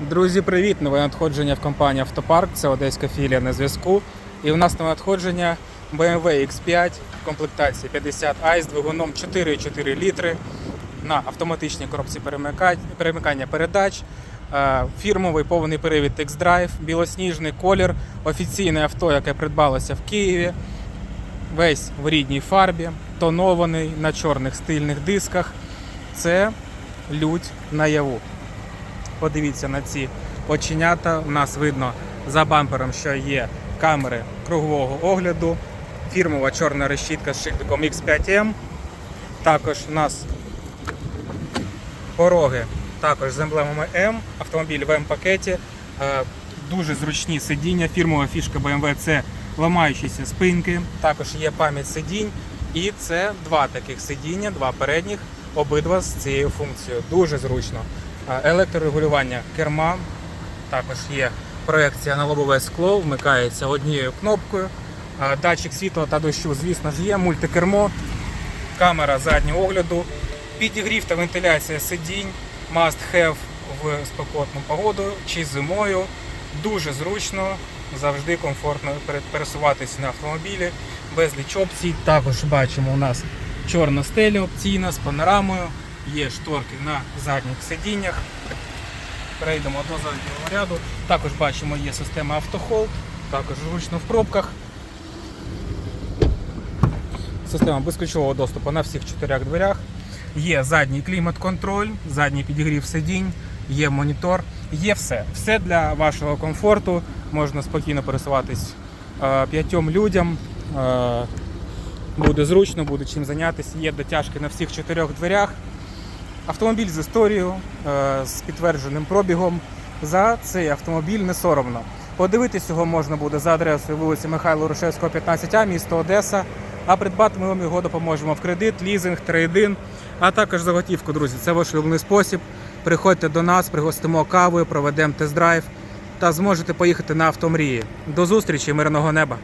Друзі, привіт! Нове надходження в компанії Автопарк. Це одеська філія на зв'язку. І у нас нове надходження BMW X5 в комплектації 50 i з двигуном 4,4 літри на автоматичній коробці перемикання передач. е, Фірмовий повний привід X-Drive, білосніжний колір, офіційне авто, яке придбалося в Києві. Весь в рідній фарбі, тонований на чорних стильних дисках. Це лють наяву. Подивіться на ці оченята. У нас видно за бампером, що є камери кругового огляду, фірмова чорна решітка з шильдиком X5M. Також у нас пороги також з емблемами M, автомобіль в М-пакеті. Е, Дуже зручні сидіння. Фірмова фішка BMW це ламаючіся спинки. Також є пам'ять сидінь. І це два таких сидіння, два передніх, обидва з цією функцією. Дуже зручно. Електрорегулювання керма. Також є проекція на лобове скло, вмикається однією кнопкою. Датчик світла та дощу, звісно ж, є, мультикермо, камера заднього огляду, підігрів та вентиляція сидінь, must have в спекотну погоду чи зимою. Дуже зручно, завжди комфортно пересуватися на автомобілі, безліч опцій. Також бачимо у нас чорна стеля опційна з панорамою, є шторки на задніх сидіннях. Перейдемо до заднього ряду. Також бачимо, є система автохолд, також зручно в пробках. Система безключового доступу на всіх чотирьох дверях. Є задній клімат-контроль, задній підігрів сидінь, є монітор, є все. Все для вашого комфорту. Можна спокійно пересуватись е, п'ятьом людям. Е, буде зручно, буде чим зайнятися. Є дотяжки на всіх чотирьох дверях. Автомобіль з історією, е, з підтвердженим пробігом. За цей автомобіль не соромно. Подивитись його можна буде за адресою вулиці Михайла Рушевського, 15А, місто Одеса. А придбати ми вам його допоможемо в кредит, лізинг, трейдин, а також за готівку, друзі. Це ваш улюблений спосіб. Приходьте до нас, пригостимо кавою, проведемо тест-драйв та зможете поїхати на автомрії. До зустрічі, мирного неба!